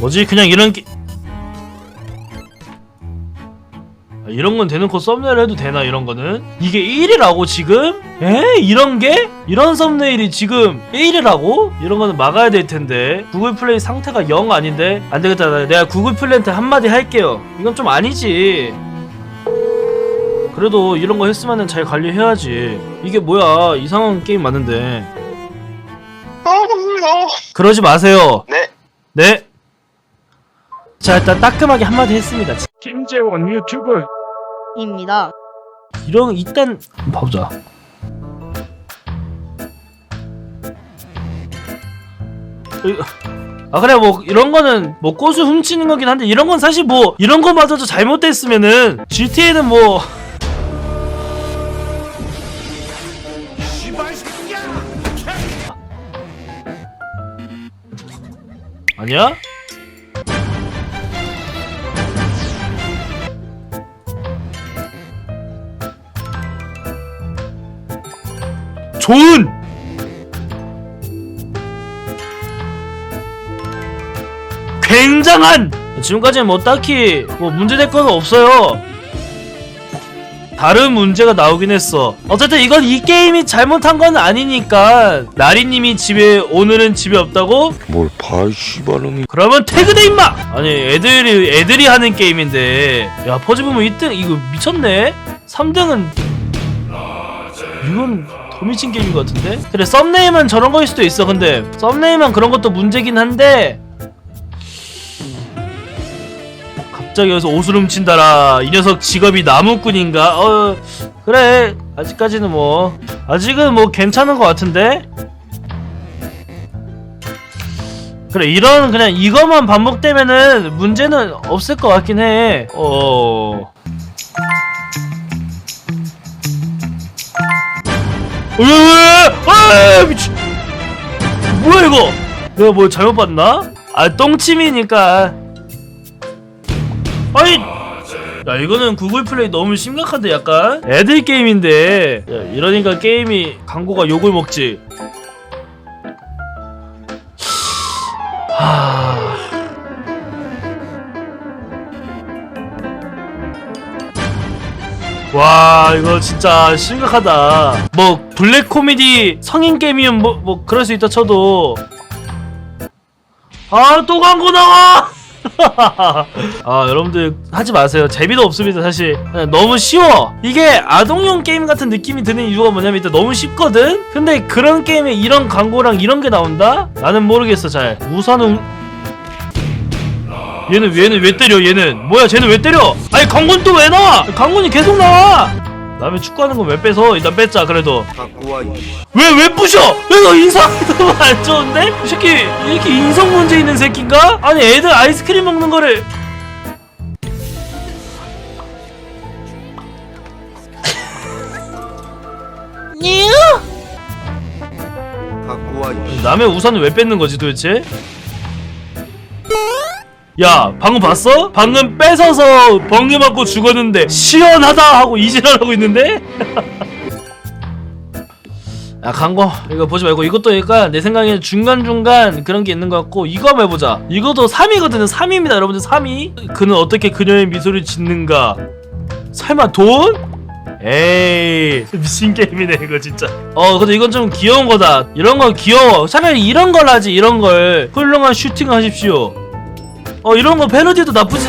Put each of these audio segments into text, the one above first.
뭐지 그냥 이런 게 아, 이런 건 대놓고 썸네일 해도 되나 이런 거는 이게 1위라고 지금? 에? 이런 게? 이런 썸네일이 지금 1위라고? 이런 거는 막아야 될 텐데 구글 플레이 상태가 영 아닌데 안 되겠다 나- 내가 구글 플레이한테 한마디 할게요 이건 좀 아니지 그래도 이런 거 했으면은 잘 관리해야지 이게 뭐야 이상한 게임 많은데 아. 그러지 마세요 네. 네. 자 일단 따끔하게 한마디 했습니다. 김재원 유튜브 입니다. 이런 일단 봐보자. 아 그래 뭐 이런 거는 뭐 꽃을 훔치는 거긴 한데 이런 건 사실 뭐 이런 거마저도 잘못됐으면은 GTA는 뭐 아니야? 좋은 굉장한 지금까지는 뭐 딱히 뭐 문제될 건 없어요 다른 문제가 나오긴 했어 어쨌든 이건 이 게임이 잘못한 건 아니니까 나리님이 집에 오늘은 집에 없다고? 뭘 봐, 이 씨발놈이. 그러면 태그돼 임마! 아니 애들이 애들이 하는 게임인데 야 퍼즈 보면 1등 이거 미쳤네 3등은 이건 더 미친 게임인 것 같은데? 그래 썸네일만 저런 거일 수도 있어 근데 썸네일만 그런 것도 문제긴 한데 갑자기 여기서 옷을 훔친다라 이 녀석 직업이 나무꾼인가? 어 그래 아직까지는 뭐 아직은 뭐 괜찮은 것 같은데? 그래 이런 그냥 이것만 반복되면은 문제는 없을 것 같긴 해. 어. 으아 미친. 뭐야 이거? 내가 뭐 잘못 봤나? 아 똥침이니까. 아니. 야 이거는 구글 플레이 너무 심각한데 약간 애들 게임인데 야, 이러니까 게임이 광고가 욕을 먹지. 와 이거 진짜 심각하다. 뭐 블랙 코미디 성인 게임이면 뭐, 뭐 그럴 수 있다 쳐도. 아 또 광고 나와! 아 여러분들 하지 마세요. 재미도 없습니다 사실. 그냥 너무 쉬워. 이게 아동용 게임 같은 느낌이 드는 이유가 뭐냐면 일단 너무 쉽거든? 근데 그런 게임에 이런 광고랑 이런 게 나온다? 나는 모르겠어 잘. 우선은 얘는 얘는 왜 때려 얘는? 뭐야 쟤는 왜 때려? 아니 강군 또 왜 나와? 강군이 계속 나와! 남의 축구하는 건왜 뺏어 일단 뺐자 그래도. 왜왜 부셔? 이거 인상 너무 안 좋은데? 이 새끼 이렇게 인성 문제 있는 새끼인가? 아니 애들 아이스크림 먹는 거를. 남의 우산을 왜 뺏는 거지 도대체? 야 방금 봤어? 방금 뺏어서 번개 맞고 죽었는데 시원하다 하고 이질하고 있는데? 야 강거 이거 보지 말고 이것도 약간 내 생각에는 중간중간 그런 게 있는 것 같고 이거 한번 해보자. 이것도 3위거든요. 3위입니다 여러분들. 3위 그는 어떻게 그녀의 미소를 짓는가? 설마 돈? 에이 미친 게임이네 이거 진짜. 어 근데 이건 좀 귀여운 거다. 이런 거 귀여워. 차라리 이런 걸 하지 이런 걸. 훌륭한 슈팅 하십시오 어 이런 거 패러디도 나쁘지.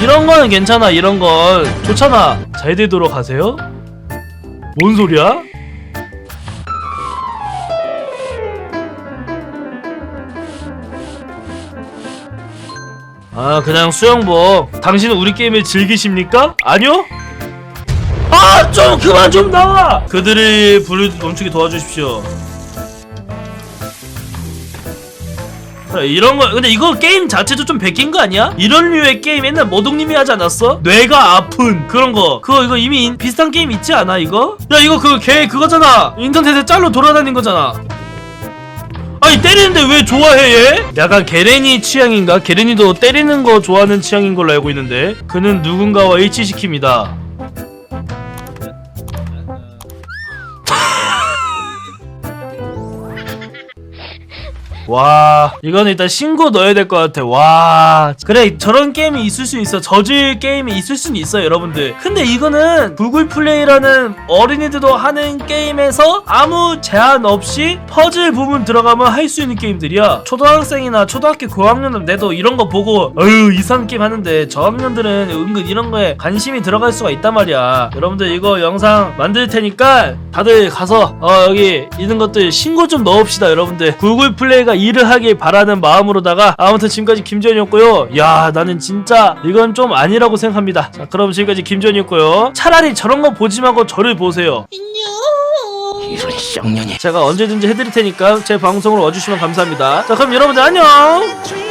이런 거는 괜찮아 이런 건 좋잖아. 잘 되도록 하세요. 뭔 소리야? 아 그냥 수영복. 당신은 우리 게임을 즐기십니까? 아니요? 아 좀 그만 좀 나와! 그들을 불을 멈추게 도와주십시오 이런 거 근데 이거 게임 자체도 좀 베낀 거 아니야? 이런 류의 게임 옛날 모동님이 하지 않았어? 뇌가 아픈 그런 거 그거 이거 이미 인- 비슷한 게임 있지 않아 이거? 야 이거 그 걔 그거잖아 인터넷에 짤로 돌아다닌 거잖아 아니 때리는데 왜 좋아해 얘? 약간 게레니 취향인가? 게레니도 때리는 거 좋아하는 취향인 걸로 알고 있는데 그는 누군가와 일치시킵니다 와 이거는 일단 신고 넣어야 될 것 같아. 와 그래 저런 게임이 있을 수 있어. 저질 게임이 있을 수는 있어요 여러분들. 근데 이거는 구글 플레이라는 어린이들도 하는 게임에서 아무 제한 없이 퍼즐 부분 들어가면 할 수 있는 게임들이야. 초등학생이나 초등학교 고학년은 내도 이런 거 보고 어휴 이상한 게임 하는데 저학년들은 은근 이런 거에 관심이 들어갈 수가 있단 말이야. 여러분들 이거 영상 만들 테니까 다들 가서 어 여기 있는 것들 신고 좀 넣읍시다 여러분들. 구글 플레이가 일을 하길 바라는 마음으로다가 아무튼 지금까지 김전이었고요. 야 나는 진짜 이건 좀 아니라고 생각합니다. 자 그럼 지금까지 김전이었고요. 차라리 저런 거 보지 말고 저를 보세요. 이런 쌍년이. 제가 언제든지 해드릴 테니까 제 방송으로 와주시면 감사합니다. 자 그럼 여러분들 안녕